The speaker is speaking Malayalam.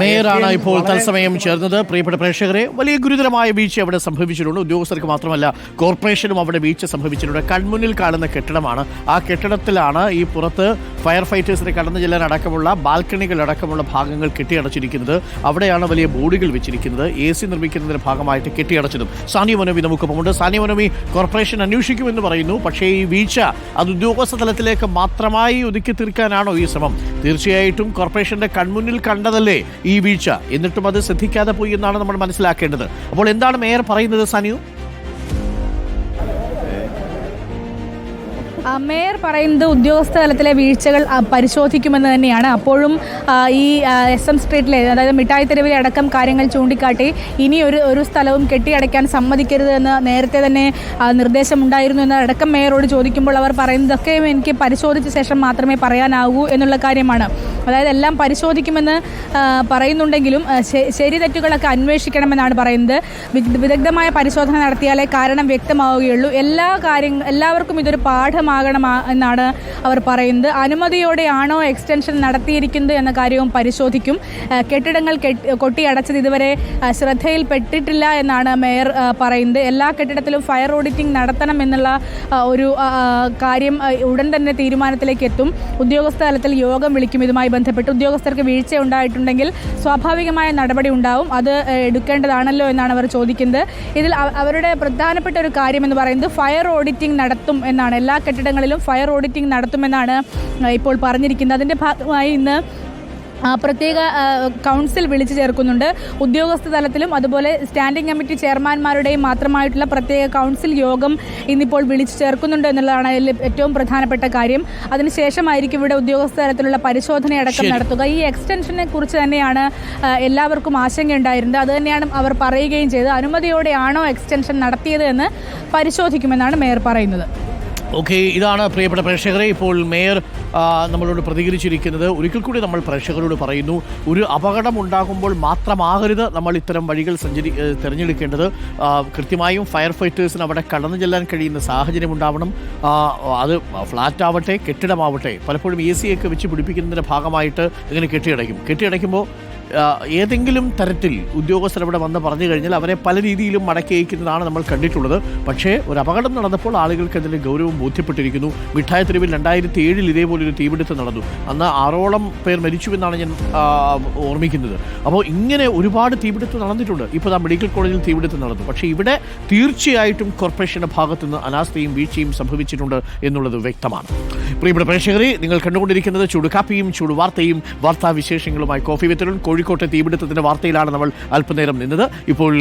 മേയറാണ് ഇപ്പോൾ തത്സമയം ചേർന്നത്. പ്രിയപ്പെട്ട പ്രേക്ഷകരെ വലിയ ഗുരുതരമായ വീഴ്ച അവിടെ സംഭവിച്ചിട്ടുണ്ട്. ഉദ്യോഗസ്ഥർക്ക് മാത്രമല്ല കോർപ്പറേഷനും അവിടെ വീഴ്ച സംഭവിച്ചിട്ടുണ്ട്. കൺമുന്നിൽ കാണുന്ന കെട്ടിടമാണ്. ആ കെട്ടിടത്തിലാണ് ഈ പുറത്ത് ഫയർ ഫൈറ്റേഴ്സിന് കടന്നു ചെല്ലാൻ അടക്കമുള്ള ബാൽക്കണികൾ അടക്കമുള്ള ഭാഗങ്ങൾ കെട്ടിയടച്ചിരിക്കുന്നത്. അവിടെയാണ് വലിയ ബോർഡുകൾ വെച്ചിരിക്കുന്നത്. എ സി നിർമ്മിക്കുന്നതിന്റെ ഭാഗമായിട്ട് കെട്ടിയടച്ചതും. സാനിയ മനോമി നമുക്കൊപ്പമുണ്ട്. സാനിയ മനോമി കോർപ്പറേഷൻ അന്വേഷിക്കുമെന്ന് പറയുന്നു. പക്ഷേ ഈ വീഴ്ച അത് ഉദ്യോഗസ്ഥ തലത്തിലേക്ക് മാത്രമായി ഒതുക്കി തീർക്കാനാണോ ഈ ശ്രമം? തീർച്ചയായിട്ടും കോർപ്പറേഷന്റെ കൺമുന്നിൽ കണ്ടതല്ലേ ഈ വീഴ്ച. എന്നിട്ടും അത് ശ്രദ്ധിക്കാതെ പോയി എന്നാണ് നമ്മൾ മനസ്സിലാക്കേണ്ടത്. അപ്പോൾ എന്താണ് മേയർ പറയുന്നത് സനിയു? മേയർ പറയുന്നത് ഉദ്യോഗസ്ഥ തലത്തിലെ വീഴ്ചകൾ പരിശോധിക്കുമെന്ന് തന്നെയാണ്. അപ്പോഴും ഈ എസ് എം സ്ട്രീറ്റിലെ അതായത് മിഠായി തെരുവിലെ അടക്കം കാര്യങ്ങൾ ചൂണ്ടിക്കാട്ടി ഇനി ഒരു ഒരു സ്ഥലവും കെട്ടിയടയ്ക്കാൻ സമ്മതിക്കരുത് എന്ന് നേരത്തെ തന്നെ നിർദ്ദേശം നിർദ്ദേശമുണ്ടായിരുന്നു എന്ന് അടക്കം മേയറോട് ചോദിക്കുമ്പോൾ അവർ പറയുന്നതൊക്കെ എനിക്ക് പരിശോധിച്ച ശേഷം മാത്രമേ പറയാനാവൂ എന്നുള്ള കാര്യമാണ്. അതായത് എല്ലാം പരിശോധിക്കുമെന്ന് പറയുന്നുണ്ടെങ്കിലും ശരി തെറ്റുകളൊക്കെ അന്വേഷിക്കണമെന്നാണ് പറയുന്നത്. വിദ- വിദഗ്ധമായ പരിശോധന നടത്തിയാലേ കാരണം വ്യക്തമാവുകയുള്ളൂ. എല്ലാ കാര്യങ്ങൾ എല്ലാവർക്കും ഇതൊരു പാഠമാകണം ആ- എന്നാണ് അവർ പറയുന്നത്. അനുമതിയോടെയാണോ എക്സ്റ്റൻഷൻ നടത്തിയിരിക്കുന്നത് എന്ന കാര്യവും പരിശോധിക്കും. കെട്ടിടങ്ങൾ കൊട്ടിയടച്ചത് ഇതുവരെ ശ്രദ്ധയിൽപ്പെട്ടിട്ടില്ല എന്നാണ് മേയർ പറയുന്നത്. എല്ലാ കെട്ടിടത്തിലും ഫയർ ഓഡിറ്റിംഗ് നടത്തണം എന്നുള്ള ഒരു കാര്യം ഉടൻ തന്നെ തീരുമാനത്തിലേക്ക് എത്തും. ഉദ്യോഗസ്ഥ തലത്തിൽ യോഗം വിളിക്കും. ഇതുമായി ബന്ധപ്പെട്ട് ഉദ്യോഗസ്ഥർക്ക് വീഴ്ച ഉണ്ടായിട്ടുണ്ടെങ്കിൽ സ്വാഭാവികമായ നടപടി ഉണ്ടാവും. അത് എടുക്കേണ്ടതാണല്ലോ എന്നാണ് അവർ ചോദിക്കുന്നത്. ഇതിൽ അവരുടെ പ്രധാനപ്പെട്ട ഒരു കാര്യം എന്ന് പറയുന്നത് ഫയർ ഓഡിറ്റിംഗ് നടത്തും എന്നാണ്. എല്ലാ കെട്ടിടങ്ങളിലും ഫയർ ഓഡിറ്റിംഗ് നടത്തുമെന്നാണ് ഇപ്പോൾ പറഞ്ഞിരിക്കുന്നത്. അതിന്റെ ഭാഗമായി ഇന്ന് പ്രത്യേക കൗൺസിൽ വിളിച്ചു ചേർക്കുന്നുണ്ട്. ഉദ്യോഗസ്ഥ തലത്തിലും അതുപോലെ സ്റ്റാൻഡിംഗ് കമ്മിറ്റി ചെയർമാൻമാരുടെയും മാത്രമായിട്ടുള്ള പ്രത്യേക കൗൺസിൽ യോഗം ഇന്നിപ്പോൾ വിളിച്ചു ചേർക്കുന്നുണ്ട് എന്നുള്ളതാണ് അതിൽ ഏറ്റവും പ്രധാനപ്പെട്ട കാര്യം. അതിനുശേഷമായിരിക്കും ഇവിടെ ഉദ്യോഗസ്ഥ തലത്തിലുള്ള പരിശോധനയടക്കം. നടത്തുക. ഈ എക്സ്റ്റൻഷനെ കുറിച്ച് തന്നെയാണ് എല്ലാവർക്കും ആശങ്കയുണ്ടായിരുന്നത് അത് തന്നെയാണ് അവർ പറയുകയും ചെയ്തത്. അനുമതിയോടെയാണോ എക്സ്റ്റൻഷൻ നടത്തിയത് എന്ന് പരിശോധിക്കുമെന്നാണ് മേയർ പറയുന്നത്. ഓക്കെ ഇതാണ് പ്രിയപ്പെട്ട പ്രേക്ഷകരെ ഇപ്പോൾ മേയർ നമ്മളോട് പ്രതികരിച്ചിരിക്കുന്നത്. ഒരിക്കൽ കൂടി നമ്മൾ പ്രേക്ഷകരോട് പറയുന്നു ഒരു അപകടം ഉണ്ടാകുമ്പോൾ മാത്രമാകരുത് നമ്മൾ ഇത്തരം വഴികൾ സഞ്ചരി തിരഞ്ഞെടുക്കേണ്ടത്. കൃത്യമായും ഫയർ ഫൈറ്റേഴ്സിന് അവിടെ കടന്നു ചെല്ലാൻ കഴിയുന്ന സാഹചര്യം ഉണ്ടാവണം. അത് ഫ്ലാറ്റ് ആവട്ടെ കെട്ടിടമാവട്ടെ പലപ്പോഴും എ സി ഒക്കെ വെച്ച് പിടിപ്പിക്കുന്നതിന്റെ ഭാഗമായിട്ട് ഇങ്ങനെ കെട്ടിയടയ്ക്കും. കെട്ടിയടയ്ക്കുമ്പോൾ ഏതെങ്കിലും തരത്തിൽ ഉദ്യോഗസ്ഥർ അവിടെ വന്ന് പറഞ്ഞു കഴിഞ്ഞാൽ അവരെ പല രീതിയിലും മടക്കി അയക്കുന്നതാണ് നമ്മൾ കണ്ടിട്ടുള്ളത്. പക്ഷേ ഒരു അപകടം നടന്നപ്പോൾ ആളുകൾക്ക് അതിന്റെ ഗൗരവം ബോധ്യപ്പെട്ടിരിക്കുന്നു. മിഠായി തെരുവിൽ രണ്ടായിരത്തി ഏഴിൽ ഇതേപോലൊരു തീപിടുത്തം നടന്നു. അന്ന് ആറോളം പേർ മരിച്ചു എന്നാണ് ഞാൻ ഓർമ്മിക്കുന്നത്. അപ്പോൾ ഇങ്ങനെ ഒരുപാട് തീപിടുത്തം നടന്നിട്ടുണ്ട്. ഇപ്പോൾ ആ മെഡിക്കൽ കോളേജിൽ തീപിടുത്തം നടന്നു. പക്ഷേ ഇവിടെ തീർച്ചയായിട്ടും കോർപ്പറേഷന്റെ ഭാഗത്തു നിന്ന് അനാസ്ഥയും വീഴ്ചയും സംഭവിച്ചിട്ടുണ്ട് എന്നുള്ളത് വ്യക്തമാണ്. പ്രിയപ്പെട്ട പ്രേക്ഷകരെ നിങ്ങൾ കണ്ടുകൊണ്ടിരിക്കുന്നത് ചൂടുകാപ്പിയും വാർത്താ വിശേഷങ്ങളുമായി കോഫി വിത്തലും കോഴിക്കോട്ടെ തീപിടുത്തത്തിന്റെ വാർത്തയിലാണ് നമ്മൾ അല്പനേരം നിന്നത്. ഇപ്പോൾ